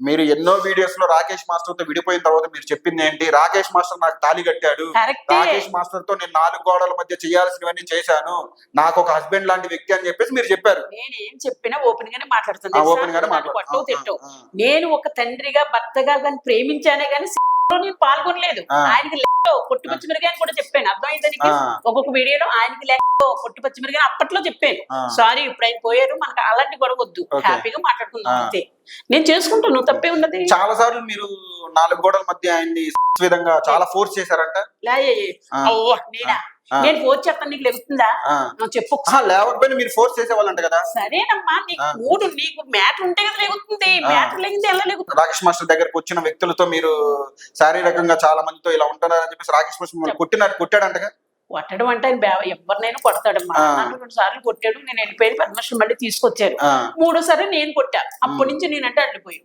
మీరు ఎన్నో వీడియోస్లో రాకేష్ మాస్టర్తో విడిపోయిన తర్వాత మీరు చెప్పింది ఏంటి? రాకేష్ మాస్టర్ నాకు తాళి కట్టాడు. రాకేష్ మాస్టర్తో నేను నాలుగు గోడల మధ్య చేయాల్సినవన్నీ చేశాను. నాకు ఒక హస్బెండ్ లాంటి వ్యక్తి అని చెప్పేసి మీరు చెప్పారు. నేను ఏం చెప్పినా ఓపెన్ గానే ఆ, open గానే నేను ఒక తండ్రిగా భర్తగా కానీ ప్రేమించానే కానీ నేను పాల్గొనలేదు. ఆయనకి లెక్క పొట్టు పచ్చిమిరగా అని కూడా చెప్పాను. అర్థమైంది నీకు? ఒక్కొక్క వీడియోలో ఆయనకి లెక్క పొట్టు పచ్చిమిరగా అప్పట్లో చెప్పాను. సారీ ఇప్పుడు ఆయన పోయారు. మనకు అలాంటి గొడవ వద్దు. హ్యాపీగా మాట్లాడుకుందాం. అంతే. నేను చేసుకుంటాను నువ్వు తప్పే ఉన్నది. చాలా సార్లు మీరు నాలుగు గోడల మధ్య ఆయన్ని విధంగా చాలా ఫోర్స్ చేశారంట? లే, ఆ. అవ్వ, నేనా? ఫోన్ చెప్తాను నీకు లెగుతుందా ఆ. నువ్వు చెప్పు. ఆహా, లేవకపోయినా మీరు ఫోర్స్ చేసేవాళ్ళంట కదా? సరేనమ్మా నీకు. మూడు నీకు మ్యాటర్ ఉంటే కదా లెగుతుంది. ఆ. మ్యాటర్ ఎలా లెగుతుంది? రాకేష్ మాస్టర్ దగ్గరకు వచ్చిన వ్యక్తులతో మీరు శారీరకంగా చాలా మందితో ఇలా ఉంటున్నారని చెప్పేసి రాకేష్ మాస్టర్ మిమ్మల్ని కొట్టినాడు కొట్టాడంటగా? కొట్టడం అంటే ఆయన ఎవరినైనా కొడతాడమ్మా. ఆ. నన్ను రెండు సార్లు కొట్టాడు నేను వెళ్ళిపోయి పద్మశ్రీ మళ్ళీ తీసుకొచ్చారు మూడోసారి నేను కొట్టా. అప్పటి నుంచి నేనంటే అడ్డిపోయి